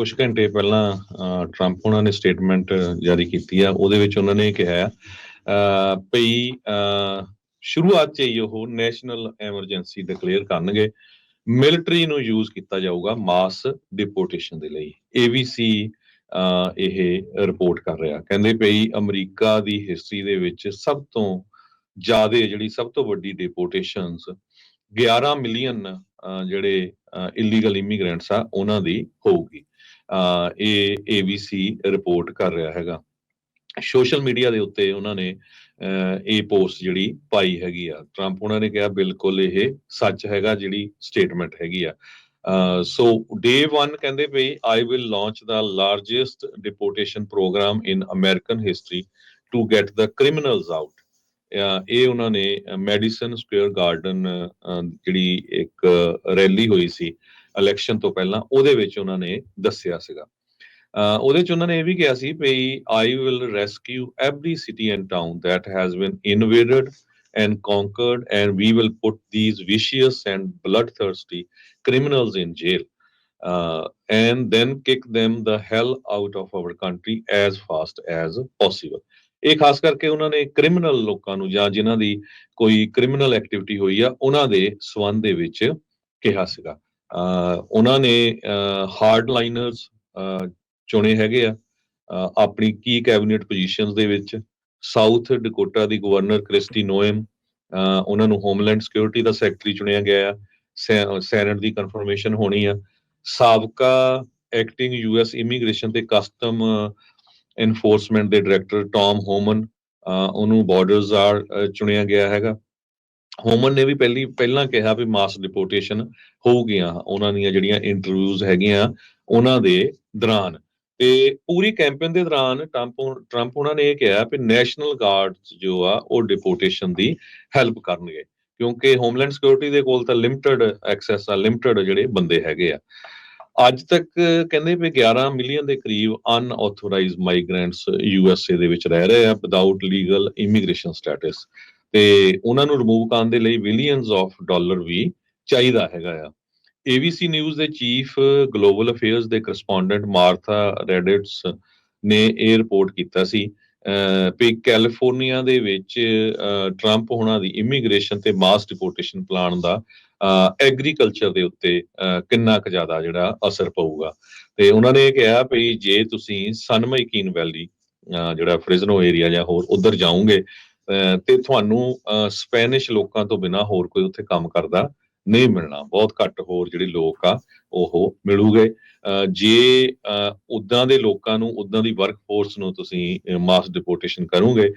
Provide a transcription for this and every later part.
ਕੁਝ ਘੰਟੇ ਪਹਿਲਾਂ ਟਰੰਪ ਉਹਨਾਂ ਨੇ ਸਟੇਟਮੈਂਟ ਜਾਰੀ ਕੀਤੀ ਆ ਉਹਦੇ ਵਿੱਚ ਉਹਨਾਂ ਨੇ ਕਿਹਾ ਅ, ਭਈ ਸ਼ੁਰੂਆਤ 'ਚ ਹੀ ਉਹ ਨੈਸ਼ਨਲ ਐਮਰਜੈਂਸੀ ਡਿਕਲੇਅਰ ਕਰਨਗੇ ਮਿਲਟਰੀ ਨੂੰ ਯੂਜ਼ ਕੀਤਾ ਜਾਊਗਾ ਮਾਸ ਡਿਪੋਰਟੇਸ਼ਨ ਦੇ ਲਈ। ABC ਅ, ਇਹ ਰਿਪੋਰਟ ਕਰ ਰਿਹਾ। ਕਹਿੰਦੇ ਭਈ ਅਮਰੀਕਾ ਦੀ ਹਿਸਟਰੀ ਦੇ ਵਿੱਚ ਸਭ ਤੋਂ ਜ਼ਿਆਦਾ ਜਿਹੜੀ ਸਭ ਤੋਂ ਵੱਡੀ ਡਿਪੋਰਟੇਸ਼ਨਸ 11 ਮਿਲੀਅਨ ਜਿਹੜੇ ਇਲੀਗਲ ਇਮੀਗ੍ਰੈਂਟਸ ਆ ਉਹਨਾਂ ਦੀ ਹੋਊਗੀ। ਇਹ ABC ਰਿਪੋਰਟ ਕਰ ਰਿਹਾ ਹੈਗਾ। ਸੋਸ਼ਲ ਮੀਡੀਆ ਦੇ ਉੱਤੇ ਉਹਨਾਂ ਨੇ ਇਹ ਪੋਸਟ ਜਿਹੜੀ ਪਾਈ ਹੈਗੀ ਆ। ਟਰੰਪ ਉਹਨਾਂ ਨੇ ਕਿਹਾ ਬਿਲਕੁਲ ਇਹ ਸੱਚ ਹੈਗਾ ਜਿਹੜੀ ਸਟੇਟਮੈਂਟ ਹੈਗੀ ਆ। ਸੋ ਡੇ 1 ਕਹਿੰਦੇ ਵੀ I will launch the largest deportation programme in American history to get the criminals out ਇਹ ਉਹਨਾਂ ਨੇ ਮੈਡੀਸਨ ਸਕੁਅਰ ਗਾਰਡਨ ਜਿਹੜੀ ਇੱਕ ਰੈਲੀ ਹੋਈ ਸੀ। ਇਲੈਕਸ਼ਨ ਤੋਂ ਪਹਿਲਾਂ ਉਹਦੇ ਵਿੱਚ ਉਹਨਾਂ ਨੇ ਦੱਸਿਆ ਸੀਗਾ ਉਹਦੇ ਚ ਉਹਨਾਂ ਨੇ ਇਹ ਵੀ ਕਿਹਾ ਸੀ ਵੀ I will rescue every city and town that has been invaded and conquered and we will put these vicious and bloodthirsty criminals in jail and then kick them the hell out of our country as fast as possible ਇਹ ਖਾਸ ਕਰਕੇ ਉਹਨਾਂ ਨੇ criminal ਲੋਕਾਂ ਨੂੰ ਜਾਂ ਜਿਨ੍ਹਾਂ ਦੀ ਕੋਈ ਕ੍ਰਿਮੀਨਲ ਐਕਟੀਵਿਟੀ ਹੋਈ ਆ ਉਹਨਾਂ ਦੇ ਸਬੰਧ ਦੇ ਵਿੱਚ ਕਿਹਾ ਸੀਗਾ ਉਹਨਾਂ ਨੇ ਹਾਰਡ ਲਾਈਨਰਸ ਚੁਣੇ ਹੈਗੇ ਆ ਆਪਣੀ ਕੀ ਕੈਬਨਿਟ ਪੋਜੀਸ਼ਨਸ ਦੇ ਵਿੱਚ ਸਾਊਥ ਡਕੋਟਾ ਦੀ ਗਵਰਨਰ ਕ੍ਰਿਸਟੀ ਨੋਇਮ ਉਹਨਾਂ ਨੂੰ ਹੋਮਲੈਂਡ ਸਿਕਿਉਰਿਟੀ ਦਾ ਸੈਕਟਰੀ ਚੁਣਿਆ ਗਿਆ ਆ ਸੈਨੇਟ ਦੀ ਕਨਫਰਮੇਸ਼ਨ ਹੋਣੀ ਆ, ਸਾਬਕਾ ਐਕਟਿੰਗ ਯੂਐਸ ਇਮੀਗ੍ਰੇਸ਼ਨ ਤੇ ਕਸਟਮ ਐਨਫੋਰਸਮੈਂਟ ਦੇ ਡਾਇਰੈਕਟਰ ਟਾਮ ਹੋਮਨ ਉਹਨੂੰ ਬਾਰਡਰਸ ਆਰ ਚੁਣਿਆ ਗਿਆ ਹੈਗਾ ਹੋਮਨ ਨੇ ਵੀ ਪਹਿਲੀ, ਪਹਿਲਾਂ ਕਿਹਾ ਵੀ ਮਾਸ ਡਿਪੋਰਟੇਸ਼ਨ ਹੋਊਗੀਆਂ, ਉਹਨਾਂ ਦੀਆਂ ਜਿਹੜੀਆਂ ਇੰਟਰਵਿਊਜ਼ ਹੈਗੀਆਂ, ਉਹਨਾਂ ਦੇ ਦੌਰਾਨ। ਤੇ ਪੂਰੀ ਕੈਂਪੇਨ ਦੇ ਦੌਰਾਨ ਟਰੰਪ ਟਰੰਪ ਉਹਨਾਂ ਨੇ ਇਹ ਕਿਹਾ ਕਿ ਨੈਸ਼ਨਲ ਗਾਰਡਸ ਜੋ ਆ, ਉਹ ਡਿਪੋਰਟੇਸ਼ਨ ਦੀ ਹੈਲਪ ਕਰਨਗੇ, ਕਿਉਂਕਿ ਹੋਮਲੈਂਡ ਸਿਕਿਉਰਿਟੀ ਦੇ ਕੋਲ ਤਾਂ ਲਿਮਟਿਡ ਐਕਸੈਸ ਆ ਲਿਮਟਿਡ ਜਿਹੜੇ ਬੰਦੇ ਹੈਗੇ ਆ। ਅੱਜ ਤੱਕ ਕਹਿੰਦੇ ਵੀ 11 ਮਿਲੀਅਨ ਦੇ ਕਰੀਬ ਅਨਆਥੋਰਾਈਜ਼ਡ ਮਾਈਗ੍ਰੈਂਟਸ ਯੂਐਸਏ ਦੇ ਵਿੱਚ ਰਹਿ ਰਹੇ ਆ ਵਿਦਆਊਟ ਲੀਗਲ ਇਮੀਗ੍ਰੇਸ਼ਨ ਸਟੇਟਸ ਤੇ ਉਹਨਾਂ ਨੂੰ ਰਿਮੂਵ ਕਰਨ ਦੇ ਲਈ ਬਿਲੀਅਨਸ ਆਫ ਡਾਲਰ ਵੀ ਚਾਹੀਦਾ ਹੈਗਾ ਆ। ABC ਨਿਊਜ਼ ਦੇ ਚੀਫ ਗਲੋਬਲ ਅਫੇਅਰਸ ਦੇ ਕਰਸਪੋਂਡੈਂਟ ਮਾਰਥਾ ਰੈਡਿਟਸ ਨੇ ਇਹ ਰਿਪੋਰਟ ਕੀਤਾ ਸੀ ਅਹ, ਵੀ ਕੈਲੀਫੋਰਨੀਆ ਦੇ ਵਿੱਚ ਟਰੰਪ ਹੋਣਾ ਦੀ ਇਮੀਗ੍ਰੇਸ਼ਨ ਤੇ ਮਾਸ ਡਿਪੋਰਟੇਸ਼ਨ ਪਲਾਨ ਦਾ ਐਗਰੀਕਲਚਰ ਦੇ ਉੱਤੇ ਅਹ, ਕਿੰਨਾ ਕੁ ਜ਼ਿਆਦਾ ਜਿਹੜਾ ਅਸਰ ਪਊਗਾ। ਤੇ ਉਹਨਾਂ ਨੇ ਇਹ ਕਿਹਾ ਵੀ ਜੇ ਤੁਸੀਂ ਸਨਮਾਈਕੀਨ ਵੈਲੀ ਅਹ, ਜਿਹੜਾ ਫ੍ਰਿਜ਼ਨੋ ਏਰੀਆ ਜਾਂ ਹੋਰ ਉਧਰ ਜਾਓਗੇ ਤੇ ਤੁਹਾਨੂੰ ਸਪੈਨਿਸ਼ ਲੋਕਾਂ ਤੋਂ ਬਿਨਾ ਹੋਰ ਕੋਈ ਉੱਥੇ ਕੰਮ ਕਰਦਾ ਨਹੀਂ ਮਿਲਣਾ। ਬਹੁਤ ਘੱਟ ਹੋਰ ਜਿਹੜੇ ਲੋਕ ਆ, ਉਹ ਮਿਲੂਗੇ। ਜੇ ਉਦਾਂ ਦੇ ਲੋਕਾਂ ਨੂੰ, ਉਦਾਂ ਦੀ ਵਰਕਫੋਰਸ ਨੂੰ ਤੁਸੀਂ ਮਾਸ ਡਿਪੋਰਟੇਸ਼ਨ ਕਰੋਗੇ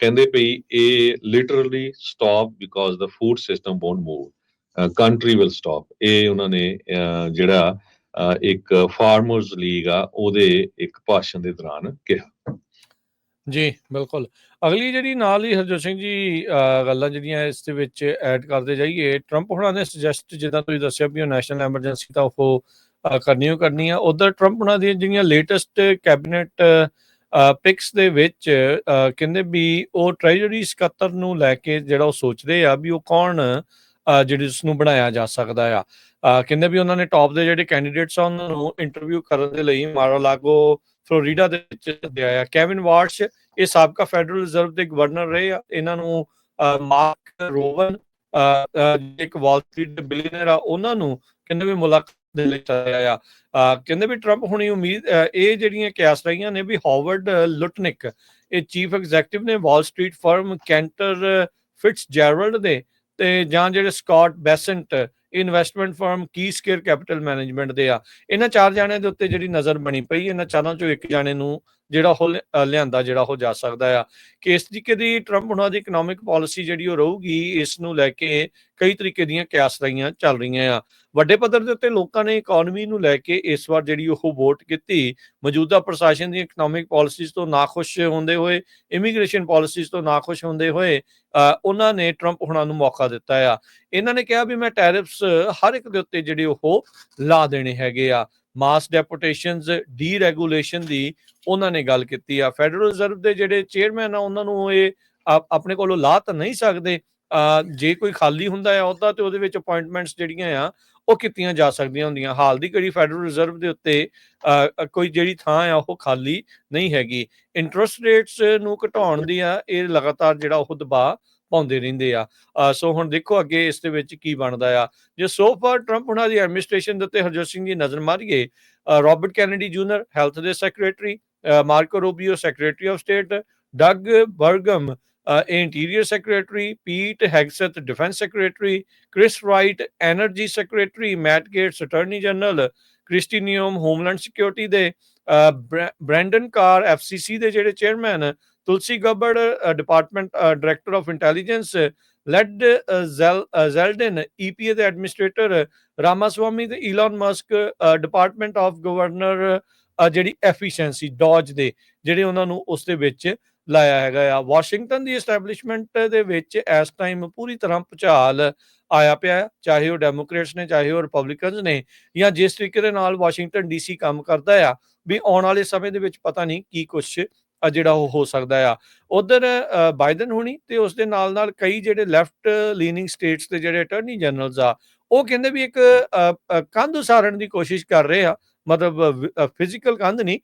ਕਹਿੰਦੇ ਪਈ ਇਹ literally stop because the food system won't move country will stop ਇਹ ਉਹਨਾਂ ਨੇ ਜਿਹੜਾ ਇੱਕ ਫਾਰਮਰਸ ਲੀਗ ਆ, ਉਹਦੇ ਇੱਕ ਭਾਸ਼ਣ ਦੇ ਦੌਰਾਨ ਕਿਹਾ। ਜੀ ਬਿਲਕੁਲ। ਅਗਲੀ ਜਿਹੜੀ ਨਾਲ ਹੀ ਹਰਜੋਤ ਸਿੰਘ ਜੀ ਅਹ, ਗੱਲਾਂ ਜਿਹੜੀਆਂ ਇਸ ਦੇ ਵਿੱਚ ਐਡ ਕਰਦੇ ਜਾਈਏ ਟਰੰਪ ਹੁਣਾਂ ਨੇ ਸੁਜੈਸਟ ਜਿੱਦਾਂ ਤੁਸੀਂ ਦੱਸਿਆ ਵੀ ਉਹ ਨੈਸ਼ਨਲ ਐਮਰਜੈਂਸੀ ਤਾਂ ਉਹ ਅਹ, ਕਰਨੀ ਓ ਕਰਨੀ ਆ ਉਧਰ ਟਰੰਪ ਹੁਣਾਂ ਦੀਆਂ ਜਿਹੜੀਆਂ ਲੇਟੈਸਟ ਕੈਬਨਿਟ ਪਿਕਸ ਦੇ ਵਿੱਚ ਅਹ, ਕਹਿੰਦੇ ਵੀ ਉਹ ਟ੍ਰੈਜਰੀ ਸਕੱਤਰ ਨੂੰ ਲੈ ਕੇ ਜਿਹੜਾ ਉਹ ਸੋਚਦੇ ਆ ਵੀ ਉਹ ਕੌਣ ਜਿਹੜੇ ਉਸ ਨੂੰ ਬਣਾਇਆ ਜਾ ਸਕਦਾ ਆ। ਕਹਿੰਦੇ ਵੀ ਉਹਨਾਂ ਨੇ ਟੌਪ ਦੇ ਜਿਹੜੇ ਕੈਂਡੀਡੇਟਸ ਆ, ਉਹਨਾਂ ਨੂੰ ਇੰਟਰਵਿਊ ਕਰਨ ਦੇ ਲਈ ਮਾਰਾਲਾਗੋ ਫਲੋਰੀਡਾ ਦੇ ਵਿੱਚ ਸੱਦਿਆ ਆ। ਕੈਵਿਨ ਵਾਰਸ਼ ਇਹ ਸਾਬਕਾ ਫੈਡਰਲ ਰਿਜ਼ਰਵ ਦੇ ਗਵਰਨਰ ਰਹੇ ਆ। ਇਹਨਾਂ ਨੂੰ ਮਾਰਕ ਰੋਵਨ ਇੱਕ ਵਾਲ ਸਟਰੀਟ ਦੇ ਬਿਲੀਅਨਰ ਆ, ਉਹਨਾਂ ਨੂੰ ਕਹਿੰਦੇ ਵੀ ਮੁਲਾਕਾਤ ਦੇ ਲਈ ਚਾਹਿਆ ਆ। ਕਹਿੰਦੇ ਵੀ ਟਰੰਪ ਹੁਣੀ ਉਮੀਦ ਇਹ ਜਿਹੜੀਆਂ ਕਿਆਸ ਰਹੀਆਂ ਨੇ ਵੀ ਹਾਰਵਰਡ ਲੁਟਨਿਕ ਇਹ ਚੀਫ ਐਗਜ਼ੈਕਟਿਵ ਨੇ Wall Street firm Cantor Fitzgerald ਦੇ ਤੇ ਜਾਂ ਜਿਹੜੇ Scott Bessent investment firm Key Square Capital Management ਦੇ ਆ, ਇਹਨਾਂ ਚਾਰ ਜਾਣਿਆਂ ਦੇ ਉੱਤੇ ਜਿਹੜੀ ਨਜ਼ਰ ਬਣੀ ਪਈ, ਇਹਨਾਂ ਚਾਰਾਂ ਚੋਂ ਇੱਕ ਜਾਣੇ ਨੂੰ ਜਿਹੜਾ ਉਹ ਲਿ- ਲਿਆਂਦਾ ਜਿਹੜਾ ਉਹ ਜਾ ਸਕਦਾ ਆ। ਕਿ ਇਸ ਤਰੀਕੇ ਦੀ ਟਰੰਪ ਉਹਨਾਂ ਦੀ ਇਕਨੋਮਿਕ ਪਾਲਿਸੀ ਜਿਹੜੀ ਉਹ ਰਹੂਗੀ ਇਸ ਨੂੰ ਲੈ ਕੇ ਕਈ ਤਰੀਕੇ ਦੀਆਂ ਕਿਆਸ ਰਹੀਆਂ ਚੱਲ ਰਹੀਆਂ ਆ। ਵੱਡੇ ਪੱਧਰ ਦੇ ਉੱਤੇ ਲੋਕਾਂ ਨੇ ਇਕਨੋਮੀ ਨੂੰ ਲੈ ਕੇ ਇਸ ਵਾਰ ਜਿਹੜੀ ਉਹ ਵੋਟ ਕੀਤੀ ਮੌਜੂਦਾ ਪ੍ਰਸ਼ਾਸਨ ਦੀਆਂ ਇਕਨੋਮਿਕ ਪਾਲਿਸੀਜ਼ ਤੋਂ ਨਾਖੁਸ਼ ਹੁੰਦੇ ਹੋਏ ਇਮੀਗ੍ਰੇਸ਼ਨ ਪਾਲਿਸੀਜ਼ ਤੋਂ ਨਾਖੁਸ਼ ਹੁੰਦੇ ਹੋਏ ਅਹ, ਉਹਨਾਂ ਨੇ ਟਰੰਪ ਹੁਣਾਂ ਨੂੰ ਮੌਕਾ ਦਿੱਤਾ ਆ। ਇਹਨਾਂ ਨੇ ਕਿਹਾ ਵੀ ਮੈਂ ਟੈਰਿਫਸ ਹਰ ਇੱਕ ਦੇ ਉੱਤੇ ਜਿਹੜੇ ਉਹ ਲਾ ਦੇਣੇ ਹੈਗੇ ਆ। ਮਾਸ ਡੈਪੋਟੇਸ਼ਨਸ ਡੀਰੈਗੂਲੇਸ਼ਨ ਦੀ ਉਹਨਾਂ ਨੇ ਗੱਲ ਕੀਤੀ ਆ। ਫੈਡਰਲ ਰਿਜ਼ਰਵ ਦੇ ਜਿਹੜੇ ਚੇਅਰਮੈਨ ਆ, ਉਹਨਾਂ ਨੂੰ ਇਹ ਆਪਣੇ ਕੋਲੋਂ ਲਾ ਤਾਂ ਨਹੀਂ ਸਕਦੇ। ਜੇ ਕੋਈ ਖਾਲੀ ਹੁੰਦਾ ਆ ਉਹਦਾ ਤੇ ਉਹਦੇ ਵਿੱਚ ਅਪਾਇੰਟਮੈਂਟਸ ਜਿਹੜੀਆਂ ਆ, ਉਹ ਕੀਤੀਆਂ ਜਾ ਸਕਦੀਆਂ ਹੁੰਦੀਆਂ। ਹਾਲ ਦੀ ਘੜੀ ਫੈਡਰਲ ਰਿਜ਼ਰਵ ਦੇ ਉੱਤੇ ਕੋਈ ਜਿਹੜੀ ਥਾਂ ਆ, ਉਹ ਖਾਲੀ ਨਹੀਂ ਹੈਗੀ। ਇੰਟਰਸਟ ਰੇਟਸ ਨੂੰ ਘਟਾਉਣ ਦੀ ਆ, ਇਹ ਲਗਾਤਾਰ ਜਿਹੜਾ ਉਹ ਦਬਾਅ ਪਾਉਂਦੇ ਰਹਿੰਦੇ ਆ। ਸੋ ਹੁਣ ਦੇਖੋ ਅੱਗੇ ਇਸ ਦੇ ਵਿੱਚ ਕੀ ਬਣਦਾ ਆ। ਜੇ ਸੋ ਫਾਰ ਟਰੰਪ ਉਹਨਾਂ ਦੀ ਐਡਮਿਨਿਸਟ੍ਰੇਸ਼ਨ ਦੇ ਉੱਤੇ ਹਰਜੋਤ ਸਿੰਘ ਦੀ ਨਜ਼ਰ ਮਾਰੀਏ ਅ, ਰਾਬਰਟ ਕੈਨੇਡੀ ਜੂਨੀਅਰ ਹੈਲਥ ਦੇ secretary Marco Rubio secretary of state Doug Burgum interior secretary Pete Hegseth defence secretary Chris Wright energy secretary Matt Gaetz attorney general Kristi Noem homeland security ਦੇ ਅ, ਬ੍ਰੈ- ਬ੍ਰੈਂਡਨ ਕਾਰ ਐਫਸੀਸੀ ਦੇ ਜਿਹੜੇ chairman Tulsi Gabbard department director of intelligence Lee Zeldin EPA ਦੇ administrator Ramaswamy ਤੇ Elon Musk department of governor ਜਿਹੜੀ efficiency DOGE ਦੇ, ਜਿਹੜੇ ਉਹਨਾਂ ਨੂੰ ਉਸ ਦੇ ਵਿੱਚ ਲਾਇਆ ਹੈਗਾ ਆ। ਵਾਸ਼ਿੰਗਟਨ ਦੀ ਐਸਟੈਬਲਿਸ਼ਮੈਂਟ ਦੇ ਵਿੱਚ ਇਸ ਟਾਈਮ ਪੂਰੀ ਤਰ੍ਹਾਂ ਭੁਚਾਲ ਆਇਆ ਪਿਆ ਚਾਹੇ ਉਹ ਡੈਮੋਕ੍ਰੇਟਸ ਨੇ, ਚਾਹੇ ਉਹ ਰਿਪਬਲਿਕਨਸ ਨੇ, ਜਾਂ ਜਿਸ ਤਰੀਕੇ ਦੇ ਨਾਲ ਵਾਸ਼ਿੰਗਟਨ ਡੀਸੀ ਕੰਮ ਕਰਦਾ ਆ, ਵੀ ਆਉਣ ਵਾਲੇ ਸਮੇਂ ਦੇ ਵਿੱਚ ਪਤਾ ਨਹੀਂ ਕੀ ਕੁਝ ਜਿਹੜਾ ਉਹ ਹੋ ਸਕਦਾ ਆ। ਉਧਰ ਬਾਈਡਨ ਹੋਣੀ ਤੇ ਉਸ ਦੇ ਨਾਲ ਨਾਲ ਕਈ ਜਿਹੜੇ ਲੈਫਟ ਲੀਨਿੰਗ ਸਟੇਟਸ ਦੇ ਜਿਹੜੇ ਅਟਾਰਨੀ ਜਨਰਲਸ ਆ, ਉਹ ਕਹਿੰਦੇ ਵੀ ਇੱਕ ਕੰਧ ਉਸਾਰਨ ਦੀ ਕੋਸ਼ਿਸ਼ ਕਰ ਰਹੇ ਆ। ਮਤਲਬ ਫਿਜ਼ੀਕਲ ਕੰਧ ਨਹੀਂ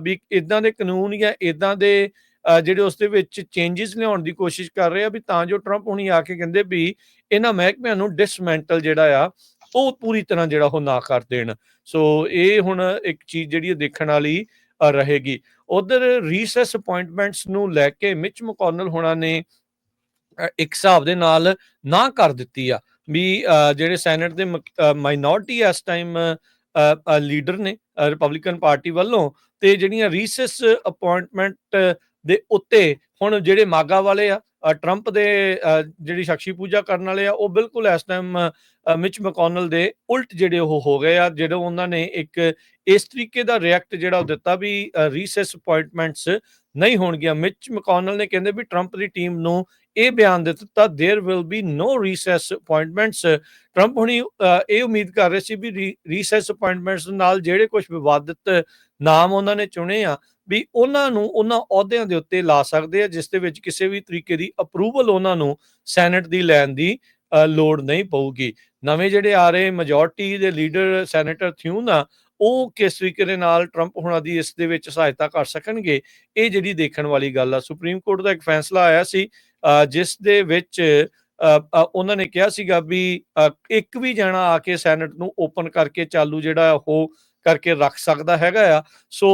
ਵੀ ਇਦਾਂ ਦੇ ਕਾਨੂੰਨ ਜਾਂ ਇਦਾਂ ਦੇ ਜਿਹੜੇ ਉਸ ਦੇ ਵਿੱਚ ਚੇਂਜਸ ਲਿਆਉਣ ਦੀ ਕੋਸ਼ਿਸ਼ ਕਰ ਰਹੇ ਆ, ਵੀ ਤਾਂ ਜੋ ਟਰੰਪ ਹੁਣੀ ਆ ਕੇ ਕਹਿੰਦੇ ਵੀ ਇਹਨਾਂ ਮਹਿਕਮਿਆਂ ਨੂੰ ਡਿਸਮੈਂਟਲ ਜਿਹੜਾ ਆ, ਉਹ ਪੂਰੀ ਤਰ੍ਹਾਂ ਜਿਹੜਾ ਉਹ ਨਾ ਕਰ ਦੇਣ। ਸੋ ਇਹ ਹੁਣ ਇੱਕ ਚੀਜ਼ ਜਿਹੜੀ ਦੇਖਣ ਵਾਲੀ ਰਹੇਗੀ। ਉਧਰ ਰੀਸੈਸ ਅਪਾਇੰਟਮੈਂਟਸ ਨੂੰ ਲੈ ਕੇ ਮਿਚ ਮਕੌਨਲ ਹੋਣਾ ਨੇ ਇੱਕ ਹਿਸਾਬ ਦੇ ਨਾਲ ਨਾ ਕਰ ਦਿੱਤੀ ਆ ਵੀ ਅ, ਜਿਹੜੇ ਸੈਨੇਟ ਦੇ ਮਾਈਨੋਰਟੀ ਇਸ ਟਾਈਮ ਲੀਡਰ ਨੇ ਰਿਪਬਲਿਕਨ ਪਾਰਟੀ ਵੱਲੋਂ ਤੇ ਜਿਹੜੀਆਂ ਰੀਸੈਸ ਅਪਾਇੰਟਮੈਂਟ ਦੇ ਉੱਤੇ ਹੁਣ ਜਿਹੜੇ ਮਾਗਾ ਵਾਲੇ ਆ ਟਰੰਪ ਦੇ ਜਿਹੜੀ ਸ਼ਖਸੀ ਪੂਜਾ ਕਰਨ ਵਾਲੇ ਆ, ਉਹ ਬਿਲਕੁਲ ਇਸ ਟਾਈਮ ਮਿਚ ਮਕੌਨਲ ਦੇ ਉਲਟ ਜਿਹੜੇ ਉਹ ਹੋ ਗਏ ਆ, ਜਿਹੜੇ ਉਹਨਾਂ ਨੇ ਇੱਕ ਇਸ ਤਰੀਕੇ ਦਾ ਰਿਐਕਟ ਜਿਹੜਾ ਉਹ ਦਿੱਤਾ ਵੀ ਰੀਸੈਸ ਅਪਾਇੰਟਮੈਂਟਸ ਨਹੀਂ ਹੋਣਗੀਆਂ। ਮਿਚ ਮਕੌਨਲ ਨੇ ਕਹਿੰਦੇ ਵੀ ਟਰੰਪ ਦੀ ਟੀਮ ਨੂੰ ਇਹ ਬਿਆਨ ਦੇ ਦਿੱਤਾ there will be no recess appointments Trump ਹੁਣੀ ਅ, ਇਹ ਉਮੀਦ ਕਰ ਰਹੇ ਸੀ ਵੀ ਰੀਸੈਸ ਅਪਾਇੰਟਮੈਂਟਸ ਨਾਲ ਜਿਹੜੇ ਕੁਝ ਵਿਵਾਦਿਤ ਨਾਮ ਉਹਨਾਂ ਨੇ ਚੁਣੇ ਆ ਵੀ ਉਹਨਾਂ ਨੂੰ ਉਹਨਾਂ ਅਹੁਦਿਆਂ ਦੇ ਉੱਤੇ ਲਾ ਸਕਦੇ ਆ ਜਿਸ ਦੇ ਵਿੱਚ ਕਿਸੇ ਵੀ ਤਰੀਕੇ ਦੀ ਅਪਰੂਵਲ ਉਹਨਾਂ ਨੂੰ ਸੈਨੇਟ ਦੀ ਲੈਣ ਦੀ ਅ, ਲੋੜ ਨਹੀਂ ਪਊਗੀ ਨਵੇਂ ਜਿਹੜੇ ਆ ਰਹੇ ਮੈਜੋਰਟੀ ਦੇ ਲੀਡਰ ਸੈਨੇਟਰ ਥਿਊਨ ਆ ਉਹ ਕਿਸ ਤਰੀਕੇ ਦੇ ਨਾਲ ਟਰੰਪ ਹੁਣਾਂ ਦੀ ਇਸ ਦੇ ਵਿੱਚ ਸਹਾਇਤਾ ਕਰ ਸਕਣਗੇ ਇਹ ਜਿਹੜੀ ਦੇਖਣ ਵਾਲੀ ਗੱਲ ਆ ਸੁਪਰੀਮ ਕੋਰਟ ਦਾ ਇੱਕ ਫੈਸਲਾ ਆਇਆ ਸੀ ਅ, ਜਿਸ ਦੇ ਵਿੱਚ ਉਹਨਾਂ ਨੇ ਕਿਹਾ ਸੀਗਾ ਵੀ ਇੱਕ ਵੀ ਜਣਾ ਆ ਕੇ ਸੈਨੇਟ ਨੂੰ ਓਪਨ ਕਰਕੇ ਚਾਲੂ ਜਿਹੜਾ ਉਹ ਕਰਕੇ ਰੱਖ ਸਕਦਾ ਹੈਗਾ ਆ। ਸੋ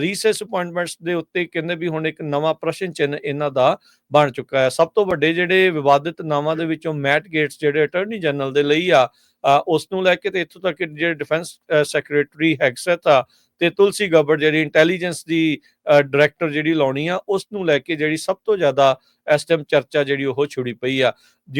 ਰੀਸੈਸ ਅਪਾਇੰਟਮੈਂਟਸ ਦੇ ਉੱਤੇ ਕਹਿੰਦੇ ਵੀ ਹੁਣ ਇੱਕ ਨਵਾਂ ਪ੍ਰਸ਼ਨ ਚਿੰਨ ਇਹਨਾਂ ਦਾ ਬਣ ਚੁੱਕਾ ਹੈ। ਸਭ ਤੋਂ ਵੱਡੇ ਜਿਹੜੇ ਵਿਵਾਦਿਤ ਨਾਵਾਂ ਦੇ ਵਿੱਚੋਂ ਮੈਟ ਗੇਟਸ ਜਿਹੜੇ ਅਟਾਰਨੀ ਜਨਰਲ ਦੇ ਲਈ ਆ ਅ, ਉਸ ਨੂੰ ਲੈ ਕੇ ਤੇ ਇੱਥੋਂ ਤੱਕ ਜਿਹੜੇ ਡਿਫੈਂਸ ਸੈਕਟਰੀ ਹੈਗਸਥ ਆ ਤੇ ਤੁਲਸੀ ਗੱਬੜ ਜਿਹੜੀ ਇੰਟੈਲੀਜੈਂਸ ਦੀ ਡਾਇਰੈਕਟਰ ਜਿਹੜੀ ਲਾਉਣੀ ਆ ਉਸ ਨੂੰ ਲੈ ਕੇ ਜਿਹੜੀ ਸਭ ਤੋਂ ਜ਼ਿਆਦਾ ਇਸ ਟਾਈਮ ਚਰਚਾ ਜਿਹੜੀ ਉਹ ਛੁੜੀ ਪਈ ਆ।